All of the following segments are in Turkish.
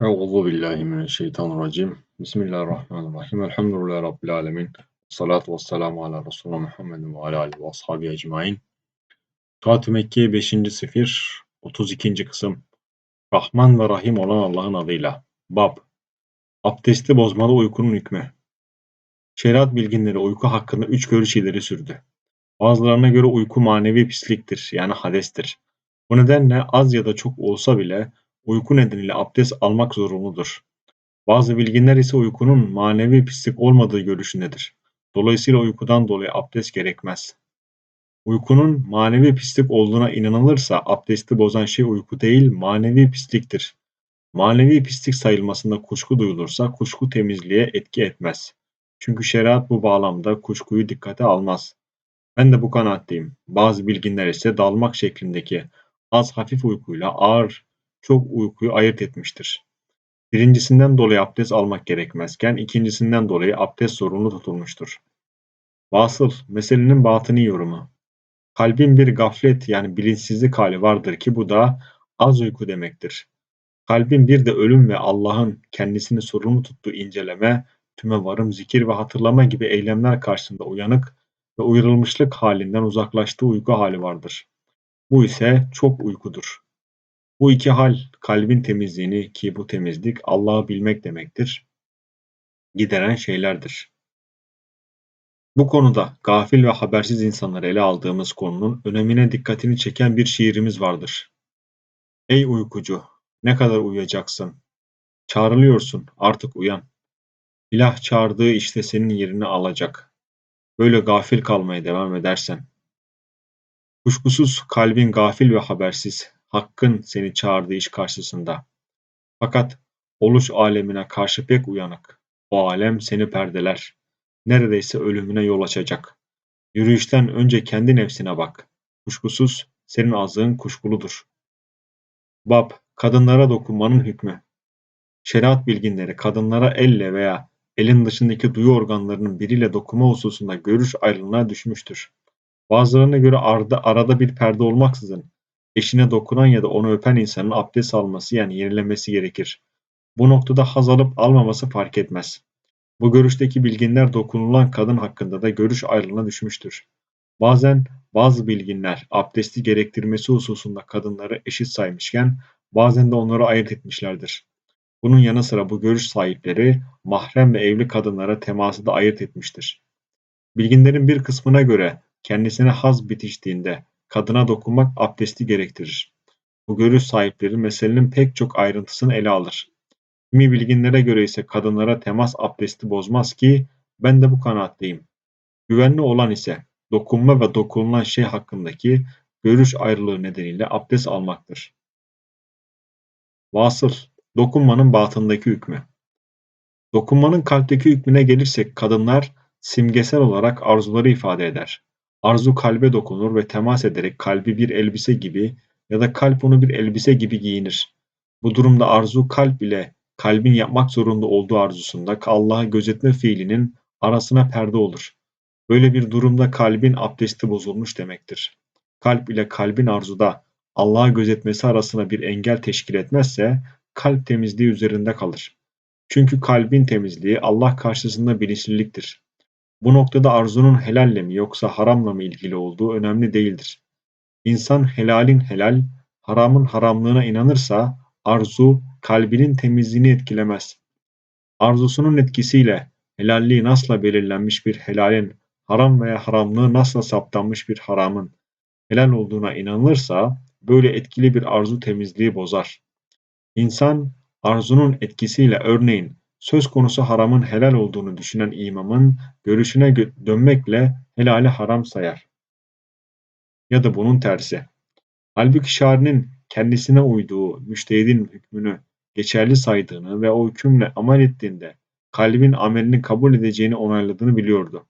Euzu billahi mineşşeytanirracim. Bismillahirrahmanirrahim. Elhamdülillahi rabbil alamin. Salatu vesselamu ala Resulina Muhammedin ve ala alihi ve ashabihi ecmaîn. Fatih Mekke 5. sefir 32. kısım. Rahman ve Rahim olan Allah'ın adıyla. Bab. Abdesti bozmada uykunun hükmü. Şeriat bilginleri uyku hakkında üç görüş ileri sürdü. Bazılarına göre uyku manevi pisliktir yani hadestir. Bu nedenle az ya da çok olsa bile uyku nedeniyle abdest almak zorunludur. Bazı bilginler ise uykunun manevi pislik olmadığı görüşündedir. Dolayısıyla uykudan dolayı abdest gerekmez. Uykunun manevi pislik olduğuna inanılırsa abdesti bozan şey uyku değil manevi pisliktir. Manevi pislik sayılmasında kuşku duyulursa kuşku temizliğe etki etmez. Çünkü şeriat bu bağlamda kuşkuyu dikkate almaz. Ben de bu kanaatteyim. Bazı bilginler ise dalmak şeklindeki az hafif uykuyla ağır çok uykuyu ayırt etmiştir. Birincisinden dolayı abdest almak gerekmezken ikincisinden dolayı abdest zorunlu tutulmuştur. Vasıl, meselenin batını yorumu. Kalbin bir gaflet yani bilinçsizlik hali vardır ki bu da az uyku demektir. Kalbin bir de ölüm ve Allah'ın kendisini sorumlu tuttuğu inceleme, tüme varım, zikir ve hatırlama gibi eylemler karşısında uyanık ve uyarılmışlık halinden uzaklaştığı uyku hali vardır. Bu ise çok uykudur. Bu iki hal kalbin temizliğini ki bu temizlik Allah'ı bilmek demektir, gideren şeylerdir. Bu konuda gafil ve habersiz insanları ele aldığımız konunun önemine dikkatini çeken bir şiirimiz vardır. Ey uykucu! Ne kadar uyuyacaksın? Çağrılıyorsun, artık uyan. İlah çağırdığı işte senin yerini alacak. Böyle gafil kalmaya devam edersen. Kuşkusuz kalbin gafil ve habersiz, Hakkın seni çağırdığı iş karşısında. Fakat oluş alemine karşı pek uyanık. O alem seni perdeler. Neredeyse ölümüne yol açacak. Yürüyüşten önce kendi nefsine bak. Kuşkusuz senin azığın kuşkuludur. Bab, kadınlara dokunmanın hükmü. Şeriat bilginleri kadınlara elle veya elin dışındaki duyu organlarının biriyle dokunma hususunda görüş ayrılığına düşmüştür. Bazılarına göre arada, arada bir perde olmaksızın eşine dokunan ya da onu öpen insanın abdest alması yani yenilemesi gerekir. Bu noktada haz alıp almaması fark etmez. Bu görüşteki bilginler dokunulan kadın hakkında da görüş ayrılığına düşmüştür. Bazen bazı bilginler abdesti gerektirmesi hususunda kadınları eşit saymışken bazen de onları ayırt etmişlerdir. Bunun yanı sıra bu görüş sahipleri mahrem ve evli kadınlara teması da ayırt etmiştir. Bilginlerin bir kısmına göre kendisine haz bitiştiğinde kadına dokunmak abdesti gerektirir. Bu görüş sahipleri meselenin pek çok ayrıntısını ele alır. Kimi bilginlere göre ise kadınlara temas abdesti bozmaz ki ben de bu kanaatteyim. Güvenli olan ise dokunma ve dokunulan şey hakkındaki görüş ayrılığı nedeniyle abdest almaktır. Vasıl, dokunmanın batındaki hükmü. Dokunmanın kalpteki hükmüne gelirsek kadınlar simgesel olarak arzuları ifade eder. Arzu kalbe dokunur ve temas ederek kalbi bir elbise gibi ya da kalp onu bir elbise gibi giyinir. Bu durumda arzu kalp ile kalbin yapmak zorunda olduğu arzusunda Allah'ı gözetme fiilinin arasına perde olur. Böyle bir durumda kalbin abdesti bozulmuş demektir. Kalp ile kalbin arzuda Allah'ı gözetmesi arasına bir engel teşkil etmezse kalp temizliği üzerinde kalır. Çünkü kalbin temizliği Allah karşısında bilinçliliktir. Bu noktada arzunun helalle mi yoksa haramla mı ilgili olduğu önemli değildir. İnsan helalin helal, haramın haramlığına inanırsa arzu kalbinin temizliğini etkilemez. Arzusunun etkisiyle helalliği nasla belirlenmiş bir helalin, haram veya haramlığı nasla saptanmış bir haramın helal olduğuna inanılırsa böyle etkili bir arzu temizliği bozar. İnsan arzunun etkisiyle örneğin söz konusu haramın helal olduğunu düşünen imamın görüşüne dönmekle helali haram sayar. Ya da bunun tersi. Halbuki şarinin kendisine uyduğu müştehidin hükmünü geçerli saydığını ve o hükümle amel ettiğinde kalbin amelini kabul edeceğini onayladığını biliyordu.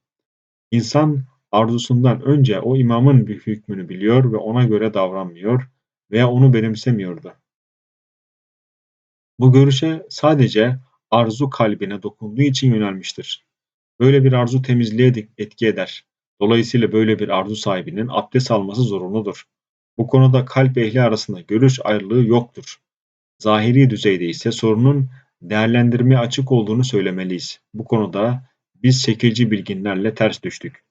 İnsan arzusundan önce o imamın bir hükmünü biliyor ve ona göre davranmıyor veya onu benimsemiyordu. Bu görüşe sadece arzu kalbine dokunduğu için yönelmiştir. Böyle bir arzu temizliğe etki eder. Dolayısıyla böyle bir arzu sahibinin abdest alması zorunludur. Bu konuda kalp ehli arasında görüş ayrılığı yoktur. Zahiri düzeyde ise sorunun değerlendirmeye açık olduğunu söylemeliyiz. Bu konuda biz şekilci bilginlerle ters düştük.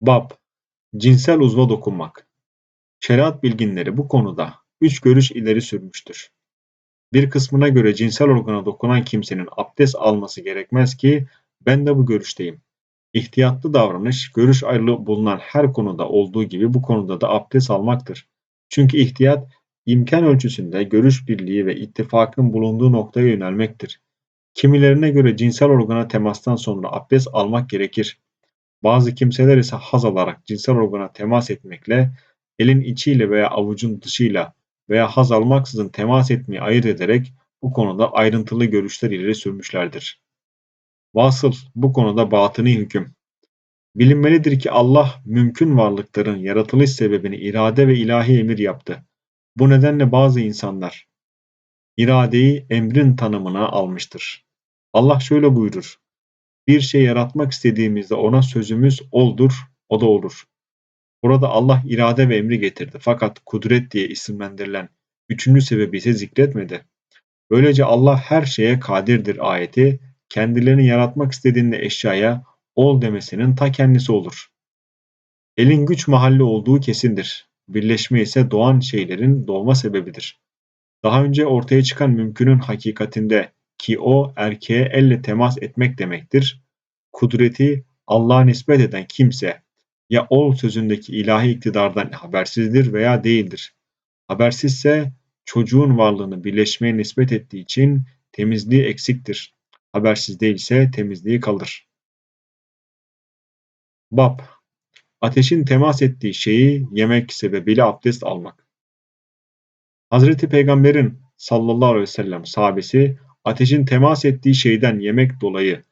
Bab Cinsel uzva dokunmak Şeriat bilginleri bu konuda üç görüş ileri sürmüştür. Bir kısmına göre cinsel organa dokunan kimsenin abdest alması gerekmez ki ben de bu görüşteyim. İhtiyatlı davranış, görüş ayrılığı bulunan her konuda olduğu gibi bu konuda da abdest almaktır. Çünkü ihtiyat imkan ölçüsünde görüş birliği ve ittifakın bulunduğu noktaya yönelmektir. Kimilerine göre cinsel organa temastan sonra abdest almak gerekir. Bazı kimseler ise haz alarak cinsel organa temas etmekle, elin içiyle veya avucun dışıyla veya haz almaksızın temas etmeyi ayırt ederek bu konuda ayrıntılı görüşler ileri sürmüşlerdir. Vasıl bu konuda batıni hüküm. Bilinmelidir ki Allah mümkün varlıkların yaratılış sebebini irade ve ilahi emir yaptı. Bu nedenle bazı insanlar iradeyi emrin tanımına almıştır. Allah şöyle buyurur. Bir şey yaratmak istediğimizde ona sözümüz oldur, o da olur. Burada Allah irade ve emri getirdi fakat kudret diye isimlendirilen üçüncü sebebi ise zikretmedi. Böylece Allah her şeye kadirdir ayeti kendilerini yaratmak istediğinde eşyaya ol demesinin ta kendisi olur. Elin güç mahalli olduğu kesindir. Birleşme ise doğan şeylerin doğma sebebidir. Daha önce ortaya çıkan mümkünün hakikatinde ki o erkeğe elle temas etmek demektir. Kudreti Allah'a nispet eden kimse ya ol sözündeki ilahi iktidardan habersizdir veya değildir. Habersizse çocuğun varlığını birleşmeye nispet ettiği için temizliği eksiktir. Habersiz değilse temizliği kalır. Bab Ateşin temas ettiği şeyi yemek sebebiyle abdest almak. Hazreti Peygamber'in sallallahu aleyhi ve sellem sahabesi ateşin temas ettiği şeyden yemek dolayı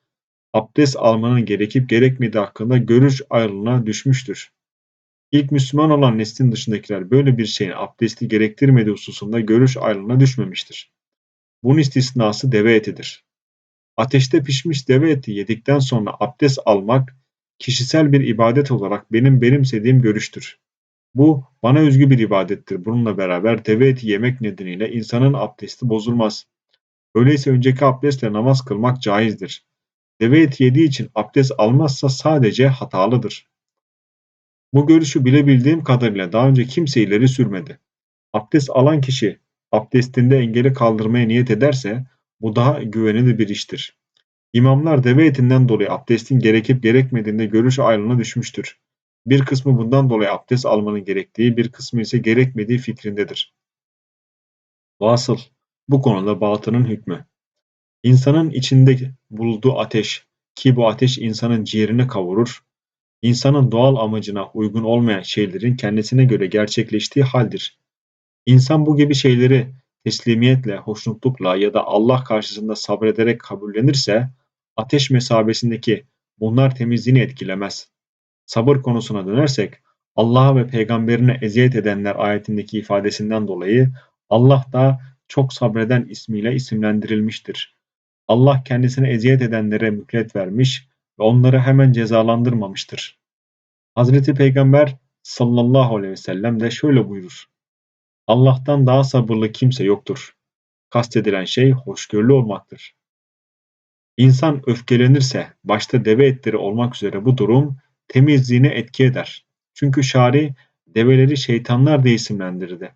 abdest almanın gerekip gerekmediği hakkında görüş ayrılığına düşmüştür. İlk Müslüman olan neslin dışındakiler böyle bir şeyin abdesti gerektirmediği hususunda görüş ayrılığına düşmemiştir. Bunun istisnası deve etidir. Ateşte pişmiş deve eti yedikten sonra abdest almak kişisel bir ibadet olarak benim benimsediğim görüştür. Bu bana özgü bir ibadettir. Bununla beraber deve eti yemek nedeniyle insanın abdesti bozulmaz. Öyleyse önceki abdestle namaz kılmak caizdir. Deve eti yediği için abdest almazsa sadece hatalıdır. Bu görüşü bilebildiğim kadarıyla daha önce kimse ileri sürmedi. Abdest alan kişi abdestinde engeli kaldırmaya niyet ederse bu daha güvenilir bir iştir. İmamlar deve etinden dolayı abdestin gerekip gerekmediğinde görüş ayrılığına düşmüştür. Bir kısmı bundan dolayı abdest almanın gerektiği, bir kısmı ise gerekmediği fikrindedir. Vasıl, bu konuda batının hükmü. İnsanın içinde bulunduğu ateş ki bu ateş insanın ciğerini kavurur, insanın doğal amacına uygun olmayan şeylerin kendisine göre gerçekleştiği haldir. İnsan bu gibi şeyleri teslimiyetle, hoşnutlukla ya da Allah karşısında sabrederek kabullenirse ateş mesabesindeki bunlar temizliğini etkilemez. Sabır konusuna dönersek Allah'a ve peygamberine eziyet edenler ayetindeki ifadesinden dolayı Allah da çok sabreden ismiyle isimlendirilmiştir. Allah kendisine eziyet edenlere mühlet vermiş ve onları hemen cezalandırmamıştır. Hazreti Peygamber sallallahu aleyhi ve sellem de şöyle buyurur. Allah'tan daha sabırlı kimse yoktur. Kastedilen şey hoşgörülü olmaktır. İnsan öfkelenirse başta deve etleri olmak üzere bu durum temizliğine etki eder. Çünkü şari develeri şeytanlar diye isimlendirdi.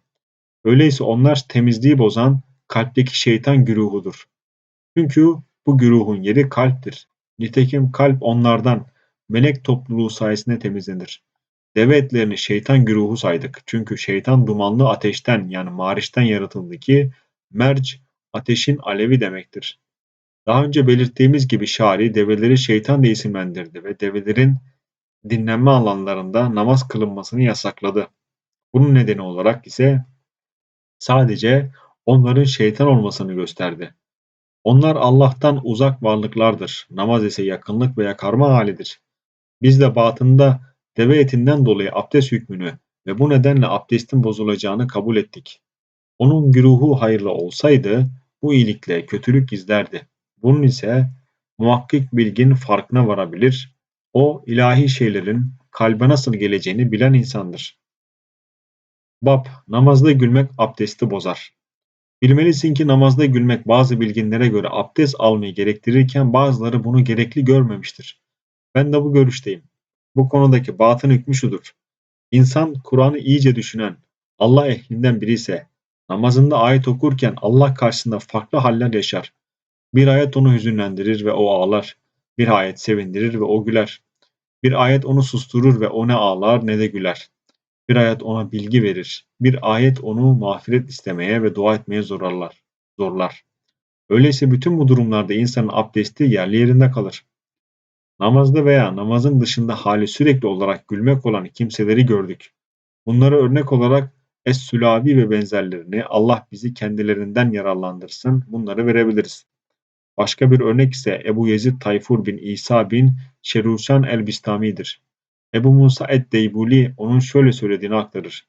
Öyleyse onlar temizliği bozan kalpteki şeytan güruhudur. Çünkü bu güruhun yeri kalptir. Nitekim kalp onlardan melek topluluğu sayesinde temizlenir. Deve etlerini şeytan güruhu saydık. Çünkü şeytan dumanlı ateşten yani mariçten yaratıldı ki merc ateşin alevi demektir. Daha önce belirttiğimiz gibi şari develeri şeytan diye isimlendirdi ve develerin dinlenme alanlarında namaz kılınmasını yasakladı. Bunun nedeni olarak ise sadece onların şeytan olmasını gösterdi. Onlar Allah'tan uzak varlıklardır. Namaz ise yakınlık veya karma halidir. Biz de batında deve etinden dolayı abdest hükmünü ve bu nedenle abdestin bozulacağını kabul ettik. Onun güruhu hayırlı olsaydı bu iyilikle kötülük gizlerdi. Bunun ise muhakkik bilgin farkına varabilir, o ilahi şeylerin kalbe nasıl geleceğini bilen insandır. Bab, namazda gülmek abdesti bozar. Bilmelisin ki namazda gülmek bazı bilginlere göre abdest almayı gerektirirken bazıları bunu gerekli görmemiştir. Ben de bu görüşteyim. Bu konudaki batın hükmü şudur. İnsan Kur'an'ı iyice düşünen, Allah ehlinden biri ise namazında ayet okurken Allah karşısında farklı haller yaşar. Bir ayet onu hüzünlendirir ve o ağlar. Bir ayet sevindirir ve o güler. Bir ayet onu susturur ve o ne ağlar ne de güler. Bir ayet ona bilgi verir. Bir ayet onu mağfiret istemeye ve dua etmeye zorlar. zorlar. Öyleyse bütün bu durumlarda insanın abdesti yerli yerinde kalır. Namazda veya namazın dışında hali sürekli olarak gülmek olan kimseleri gördük. Bunlara örnek olarak Es-Sülabi ve benzerlerini Allah bizi kendilerinden yararlandırsın bunları verebiliriz. Başka bir örnek ise Ebu Yezid Tayfur bin İsa bin Şerusan el-Bistami'dir. Ebu Musa ed-Deybuli onun şöyle söylediğini aktarır.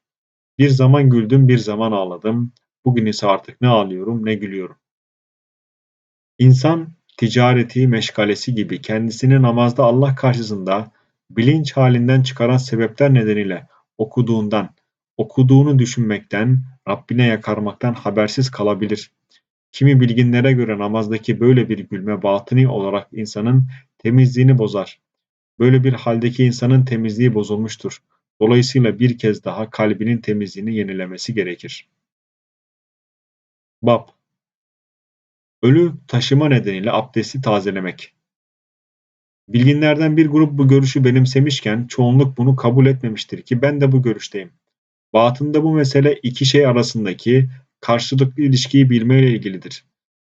Bir zaman güldüm, bir zaman ağladım. Bugün ise artık ne ağlıyorum ne gülüyorum. İnsan ticareti, meşgalesi gibi kendisini namazda Allah karşısında bilinç halinden çıkaran sebepler nedeniyle okuduğundan, okuduğunu düşünmekten, Rabbine yakarmaktan habersiz kalabilir. Kimi bilginlere göre namazdaki böyle bir gülme batıni olarak insanın temizliğini bozar. Böyle bir haldeki insanın temizliği bozulmuştur. Dolayısıyla bir kez daha kalbinin temizliğini yenilemesi gerekir. Bab Ölü taşıma nedeniyle abdesti tazelemek. Bilginlerden bir grup bu görüşü benimsemişken çoğunluk bunu kabul etmemiştir ki ben de bu görüşteyim. Batında bu mesele iki şey arasındaki karşılıklı ilişkiyi bilmeyle ilgilidir.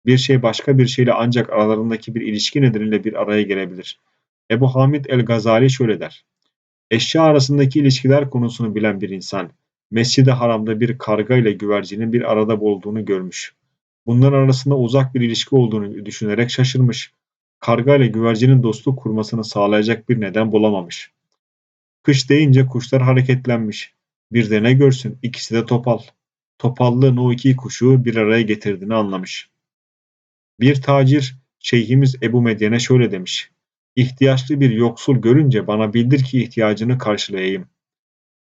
Bir şey başka bir şeyle ancak aralarındaki bir ilişki nedeniyle bir araya gelebilir. Ebu Hamid el-Gazali şöyle der. Eşya arasındaki ilişkiler konusunu bilen bir insan, Mescid-i Haram'da bir karga ile güvercinin bir arada bulduğunu görmüş. Bunların arasında uzak bir ilişki olduğunu düşünerek şaşırmış. Karga ile güvercinin dostluk kurmasını sağlayacak bir neden bulamamış. Kış deyince kuşlar hareketlenmiş. Bir de ne görsün ikisi de topal. Topallığın o iki kuşu bir araya getirdiğini anlamış. Bir tacir şeyhimiz Ebu Medyen'e şöyle demiş. İhtiyaçlı bir yoksul görünce bana bildir ki ihtiyacını karşılayayım.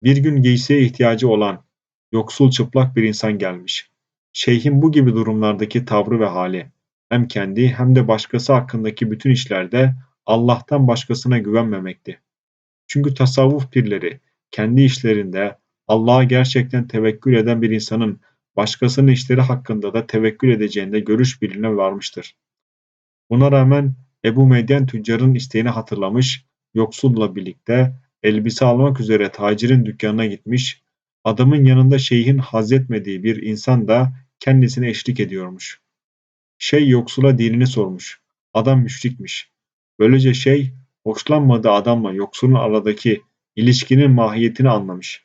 Bir gün giysiye ihtiyacı olan yoksul çıplak bir insan gelmiş. Şeyhin bu gibi durumlardaki tavrı ve hali hem kendi hem de başkası hakkındaki bütün işlerde Allah'tan başkasına güvenmemekti. Çünkü tasavvuf pirleri kendi işlerinde Allah'a gerçekten tevekkül eden bir insanın başkasının işleri hakkında da tevekkül edeceğinde görüş birliğine varmıştır. Buna rağmen Ebu Medyen tüccarın isteğini hatırlamış, yoksulla birlikte elbise almak üzere tacirin dükkanına gitmiş, adamın yanında şeyhin hazretmediği bir insan da kendisine eşlik ediyormuş. Şey yoksula dinini sormuş. Adam müşrikmiş. Böylece şey hoşlanmadığı adamla yoksulun aradaki ilişkinin mahiyetini anlamış.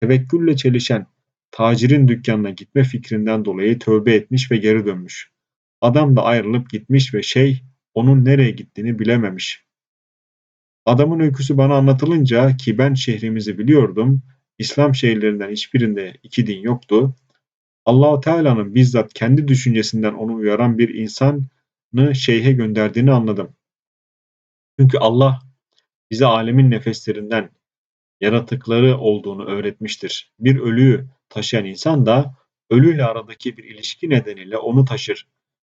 Tevekkülle çelişen tacirin dükkanına gitme fikrinden dolayı tövbe etmiş ve geri dönmüş. Adam da ayrılıp gitmiş ve şey onun nereye gittiğini bilememiş. Adamın öyküsü bana anlatılınca ki ben şehrimizi biliyordum, İslam şehirlerinden hiçbirinde iki din yoktu. Allahu Teala'nın bizzat kendi düşüncesinden onu uyaran bir insanı şeyhe gönderdiğini anladım. Çünkü Allah bize alemin nefeslerinden yaratıkları olduğunu öğretmiştir. Bir ölüyü taşıyan insan da ölüyle aradaki bir ilişki nedeniyle onu taşır.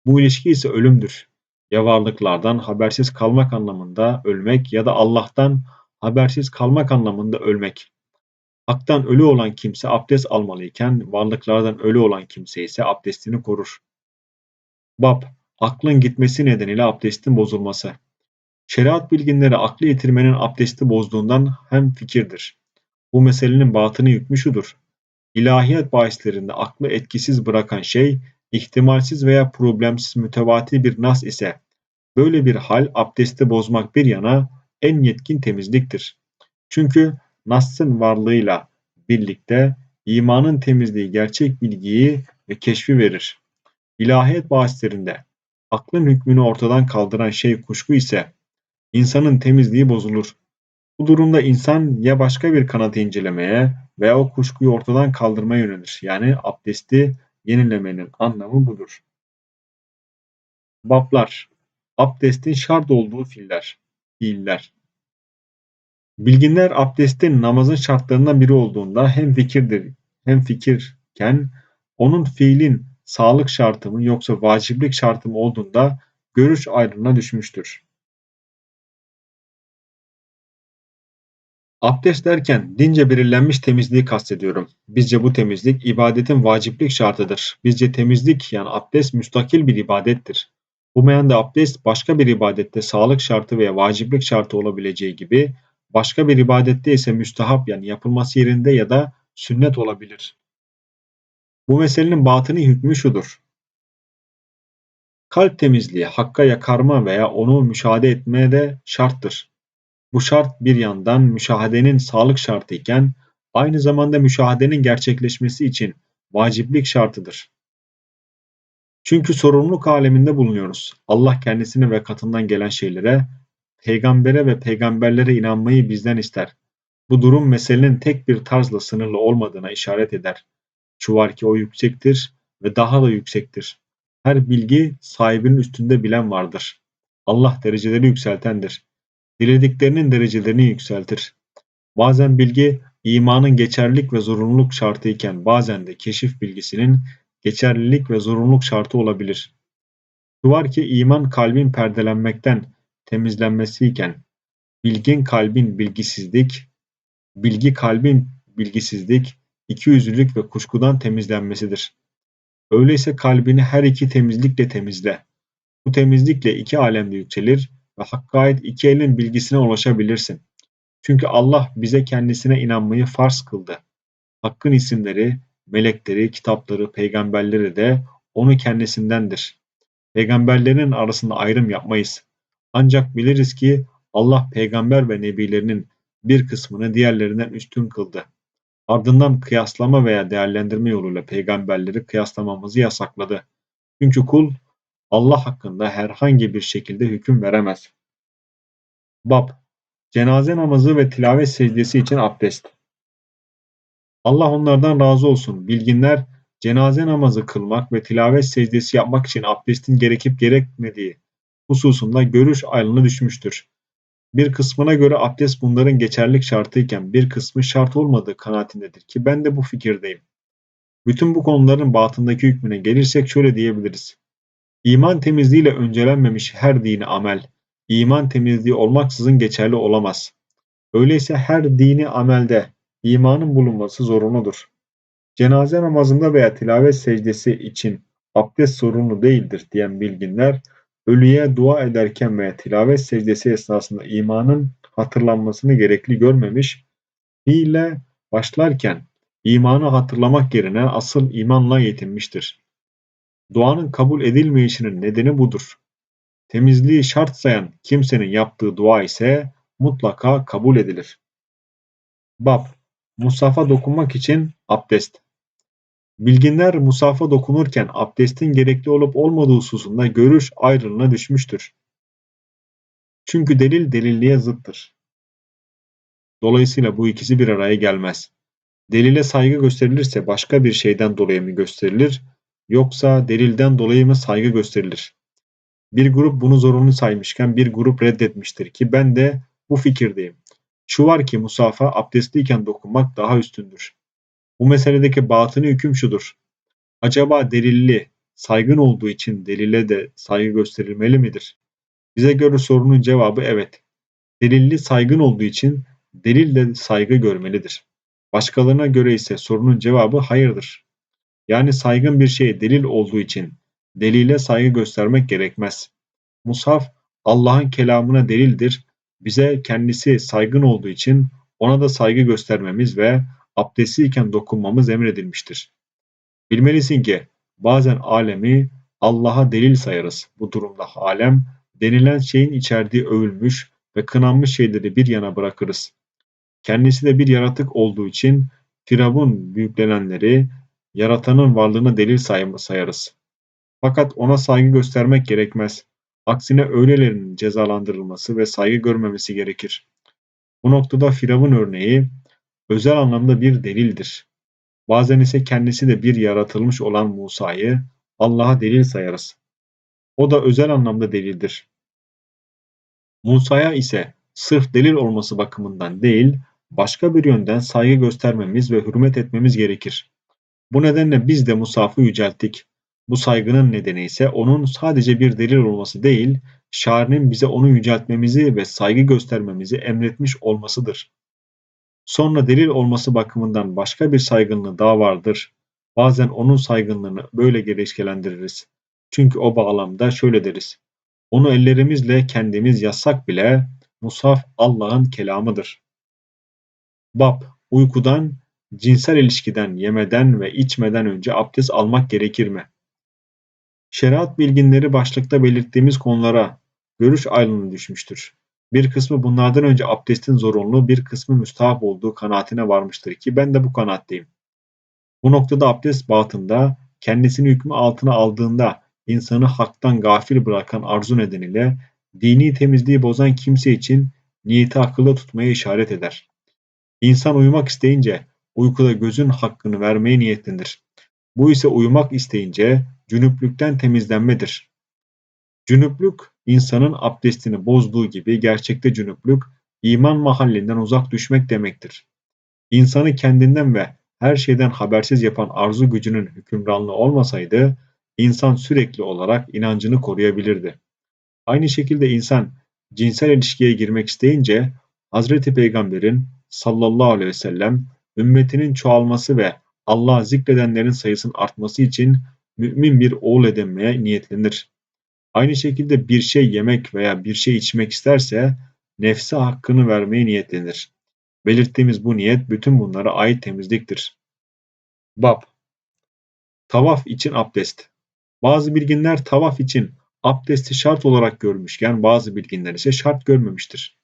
Bu ilişki ise ölümdür. Ya varlıklardan habersiz kalmak anlamında ölmek ya da Allah'tan habersiz kalmak anlamında ölmek. Hak'tan ölü olan kimse abdest almalıyken varlıklardan ölü olan kimse ise abdestini korur. Bab, aklın gitmesi nedeniyle abdestin bozulması. Şeriat bilginleri aklı yitirmenin abdesti bozduğundan hem fikirdir. Bu meselenin batını hükmü şudur. İlahiyat bahislerinde aklı etkisiz bırakan şey, ihtimalsiz veya problemsiz mütevati bir nas ise, böyle bir hal abdesti bozmak bir yana en yetkin temizliktir. Çünkü Nas'ın varlığıyla birlikte imanın temizliği gerçek bilgiyi ve keşfi verir. İlahiyat bahislerinde aklın hükmünü ortadan kaldıran şey kuşku ise insanın temizliği bozulur. Bu durumda insan ya başka bir kanatı incelemeye veya o kuşkuyu ortadan kaldırmaya yönelir. Yani abdesti yenilemenin anlamı budur. Bablar Abdestin şart olduğu fiiller. Fiiller. Bilginler abdestin namazın şartlarından biri olduğunda hem fikirdir hemfikirken onun fiilin sağlık şartı mı yoksa vaciplik şartı mı olduğunda görüş ayrılığına düşmüştür. Abdest derken dince belirlenmiş temizliği kastediyorum. Bizce bu temizlik ibadetin vaciplik şartıdır. Bizce temizlik yani abdest müstakil bir ibadettir. Bu meyanda abdest başka bir ibadette sağlık şartı veya vaciplik şartı olabileceği gibi başka bir ibadette ise müstahap yani yapılması yerinde ya da sünnet olabilir. Bu meselenin batını hükmü şudur. Kalp temizliği hakka yakarma veya onu müşahede etmeye de şarttır. Bu şart bir yandan müşahedenin sağlık şartı iken aynı zamanda müşahedenin gerçekleşmesi için vaciplik şartıdır. Çünkü sorumluluk aleminde bulunuyoruz. Allah kendisine ve katından gelen şeylere, peygambere ve peygamberlere inanmayı bizden ister. Bu durum meselenin tek bir tarzla sınırlı olmadığına işaret eder. Şu ki o yüksektir ve daha da yüksektir. Her bilgi sahibinin üstünde bilen vardır. Allah dereceleri yükseltendir. Dilediklerinin derecelerini yükseltir. Bazen bilgi imanın geçerlilik ve zorunluluk şartı iken bazen de keşif bilgisinin geçerlilik ve zorunluluk şartı olabilir. Şu var ki iman kalbin perdelenmekten temizlenmesi iken bilgin kalbin bilgisizlik, bilgi kalbin bilgisizlik, ikiyüzlülük ve kuşkudan temizlenmesidir. Öyleyse kalbini her iki temizlikle temizle. Bu temizlikle iki alemde yükselir ve Hakk'a ait iki elin bilgisine ulaşabilirsin. Çünkü Allah bize kendisine inanmayı farz kıldı. Hakkın isimleri, melekleri, kitapları, peygamberleri de onu kendisindendir. Peygamberlerin arasında ayrım yapmayız. Ancak biliriz ki Allah peygamber ve nebilerinin bir kısmını diğerlerinden üstün kıldı. Ardından kıyaslama veya değerlendirme yoluyla peygamberleri kıyaslamamızı yasakladı. Çünkü kul Allah hakkında herhangi bir şekilde hüküm veremez. Bab Cenaze namazı ve tilavet secdesi için abdest. Allah onlardan razı olsun. Bilginler cenaze namazı kılmak ve tilavet secdesi yapmak için abdestin gerekip gerekmediği hususunda görüş ayrılığına düşmüştür. Bir kısmına göre abdest bunların geçerlik şartıyken bir kısmı şart olmadığı kanaatindedir ki ben de bu fikirdeyim. Bütün bu konuların batındaki hükmüne gelirsek şöyle diyebiliriz. İman temizliğiyle öncelenmemiş her dini amel, iman temizliği olmaksızın geçerli olamaz. Öyleyse her dini amelde imanın bulunması zorunludur. Cenaze namazında veya tilavet secdesi için abdest sorunlu değildir diyen bilginler, ölüye dua ederken veya tilavet secdesi esnasında imanın hatırlanmasını gerekli görmemiş, fiile başlarken imanı hatırlamak yerine asıl imanla yetinmiştir. Duanın kabul edilmeyişinin nedeni budur. Temizliği şart sayan kimsenin yaptığı dua ise mutlaka kabul edilir. Bab Musafa dokunmak için abdest Bilginler musafa dokunurken abdestin gerekli olup olmadığı hususunda görüş ayrılığına düşmüştür. Çünkü delil delilliğe zıttır. Dolayısıyla bu ikisi bir araya gelmez. Delile saygı gösterilirse başka bir şeyden dolayı mı gösterilir, yoksa delilden dolayı mı saygı gösterilir? Bir grup bunu zorunlu saymışken bir grup reddetmiştir ki ben de bu fikirdeyim. Şu var ki musafa abdestliyken dokunmak daha üstündür. Bu meseledeki batını hüküm şudur. Acaba delilli, saygın olduğu için delile de saygı gösterilmeli midir? Bize göre sorunun cevabı evet. Delilli saygın olduğu için delil de saygı görmelidir. Başkalarına göre ise sorunun cevabı hayırdır. Yani saygın bir şey delil olduğu için delile saygı göstermek gerekmez. Mushaf Allah'ın kelamına delildir. Bize kendisi saygın olduğu için ona da saygı göstermemiz ve abdestliyken dokunmamız emredilmiştir. Bilmelisin ki bazen alemi Allah'a delil sayarız. Bu durumda alem denilen şeyin içerdiği övülmüş ve kınanmış şeyleri bir yana bırakırız. Kendisi de bir yaratık olduğu için Firavun büyüklenenleri yaratanın varlığına delil sayarız. Fakat ona saygı göstermek gerekmez. Aksine öylelerinin cezalandırılması ve saygı görmemesi gerekir. Bu noktada Firavun örneği özel anlamda bir delildir. Bazen ise kendisi de bir yaratılmış olan Musa'yı Allah'a delil sayarız. O da özel anlamda delildir. Musa'ya ise sırf delil olması bakımından değil, başka bir yönden saygı göstermemiz ve hürmet etmemiz gerekir. Bu nedenle biz de Musaf'ı yücelttik. Bu saygının nedeni ise onun sadece bir delil olması değil, şairinin bize onu yüceltmemizi ve saygı göstermemizi emretmiş olmasıdır. Sonra delil olması bakımından başka bir saygınlığı daha vardır. Bazen onun saygınlığını böyle gerekçelendiririz. Çünkü o bağlamda şöyle deriz. Onu ellerimizle kendimiz yazsak bile Musaf Allah'ın kelamıdır. Bab, uykudan, cinsel ilişkiden, yemeden ve içmeden önce abdest almak gerekir mi? Şeriat bilginleri başlıkta belirttiğimiz konulara görüş ayrılığına düşmüştür. Bir kısmı bunlardan önce abdestin zorunlu, bir kısmı müstahap olduğu kanaatine varmıştır ki ben de bu kanaatteyim. Bu noktada abdest batında kendisini hükmü altına aldığında insanı haktan gafil bırakan arzu nedeniyle dini temizliği bozan kimse için niyeti akılda tutmaya işaret eder. İnsan uyumak isteyince uykuda gözün hakkını vermeye niyetlenir. Bu ise uyumak isteyince cünüplükten temizlenmedir. Cünüplük insanın abdestini bozduğu gibi gerçekte cünüplük iman mahallinden uzak düşmek demektir. İnsanı kendinden ve her şeyden habersiz yapan arzu gücünün hükümranlığı olmasaydı insan sürekli olarak inancını koruyabilirdi. Aynı şekilde insan cinsel ilişkiye girmek isteyince Hazreti Peygamber'in sallallahu aleyhi ve sellem ümmetinin çoğalması ve Allah'ı zikredenlerin sayısının artması için mümin bir oğul edinmeye niyetlenir. Aynı şekilde bir şey yemek veya bir şey içmek isterse nefse hakkını vermeye niyetlenir. Belirttiğimiz bu niyet bütün bunlara ait temizliktir. Bab Tavaf için abdest Bazı bilginler tavaf için abdesti şart olarak görmüşken bazı bilginler ise şart görmemiştir.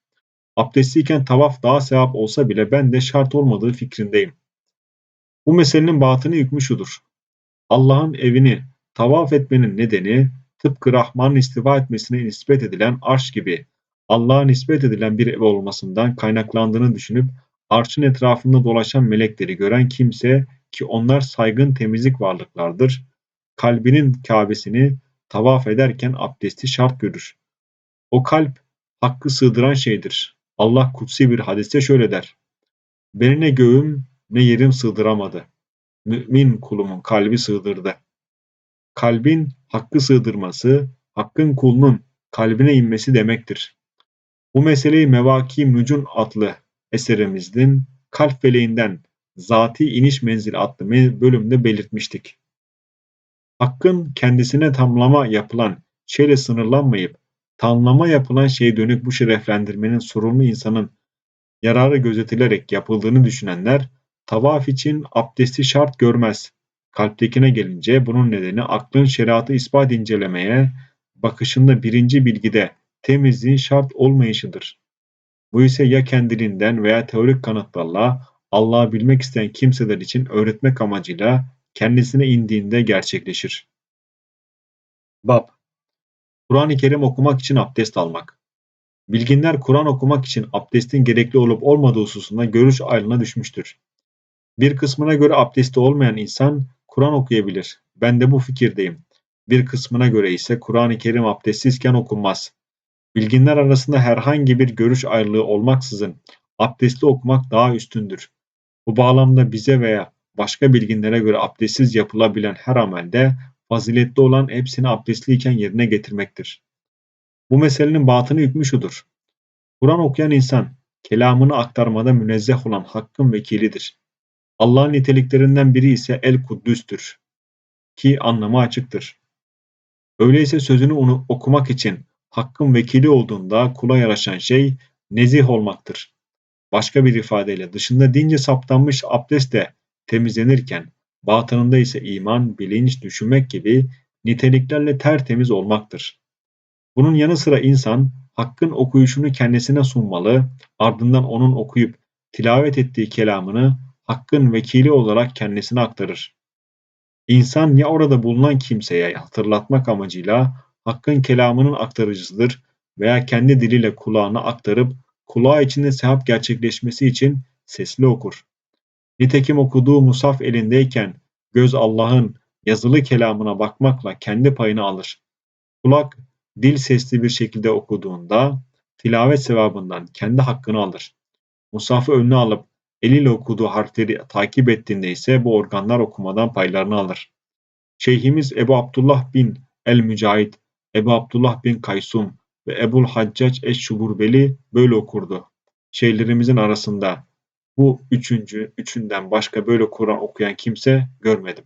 Abdestliyken tavaf daha sevap olsa bile ben de şart olmadığı fikrindeyim. Bu meselenin batını hükmü şudur. Allah'ın evini tavaf etmenin nedeni tıpkı Rahman'ın istiva etmesine nispet edilen arş gibi Allah'a nispet edilen bir ev olmasından kaynaklandığını düşünüp arşın etrafında dolaşan melekleri gören kimse ki onlar saygın temizlik varlıklardır, kalbinin Kâbesini tavaf ederken abdesti şart görür. O kalp hakkı sığdıran şeydir. Allah kutsi bir hadiste şöyle der. Beni ne göğüm ne yerim sığdıramadı. Mümin kulumun kalbi sığdırdı. Kalbin hakkı sığdırması, hakkın kulunun kalbine inmesi demektir. Bu meseleyi Mevaki Nucun adlı eserimizin kalp feleğinden Zati iniş Menzili adlı bölümde belirtmiştik. Hakkın kendisine tamlama yapılan şeyle sınırlanmayıp tamlama yapılan şeye dönük bu şereflendirmenin sorumlu insanın yararı gözetilerek yapıldığını düşünenler tavaf için abdesti şart görmez. Kalptekine gelince bunun nedeni aklın şeriatı ispat incelemeye bakışında birinci bilgide temizliğin şart olmayışıdır. Bu ise ya kendiliğinden veya teorik kanıtlarla Allah'ı bilmek isteyen kimseler için öğretmek amacıyla kendisine indiğinde gerçekleşir. Bab Kur'an-ı Kerim okumak için abdest almak. Bilginler Kur'an okumak için abdestin gerekli olup olmadığı hususunda görüş ayrılığına düşmüştür. Bir kısmına göre abdesti olmayan insan Kur'an okuyabilir. Ben de bu fikirdeyim. Bir kısmına göre ise Kur'an-ı Kerim abdestsizken okunmaz. Bilginler arasında herhangi bir görüş ayrılığı olmaksızın abdestli okumak daha üstündür. Bu bağlamda bize veya başka bilginlere göre abdestsiz yapılabilen her amelde faziletli olan hepsini abdestliyken yerine getirmektir. Bu meselenin batını hükmü şudur. Kur'an okuyan insan, kelamını aktarmada münezzeh olan hakkın vekilidir. Allah'ın niteliklerinden biri ise El Kuddüs'tür ki anlamı açıktır. Öyleyse sözünü onu okumak için hakkın vekili olduğunda kula yaraşan şey nezih olmaktır. Başka bir ifadeyle dışında dince saptanmış abdest de temizlenirken batınında ise iman, bilinç, düşünmek gibi niteliklerle tertemiz olmaktır. Bunun yanı sıra insan hakkın okuyuşunu kendisine sunmalı, ardından onun okuyup tilavet ettiği kelamını hakkın vekili olarak kendisine aktarır. İnsan ya orada bulunan kimseye hatırlatmak amacıyla hakkın kelamının aktarıcısıdır veya kendi diliyle kulağına aktarıp kulağı içinde sevap gerçekleşmesi için sesli okur. Nitekim okuduğu musaf elindeyken göz Allah'ın yazılı kelamına bakmakla kendi payını alır. Kulak dil sesli bir şekilde okuduğunda tilavet sevabından kendi hakkını alır. Musafı önüne alıp eliyle okuduğu harfleri takip ettiğinde ise bu organlar okumadan paylarını alır. Şeyhimiz Ebu Abdullah bin el-Mücahit, Ebu Abdullah bin Kaysum ve Ebul Haccac eş-Şuburbeli böyle okurdu. Şeyhlerimizin arasında bu üçüncü, üçünden başka böyle Kur'an okuyan kimse görmedim.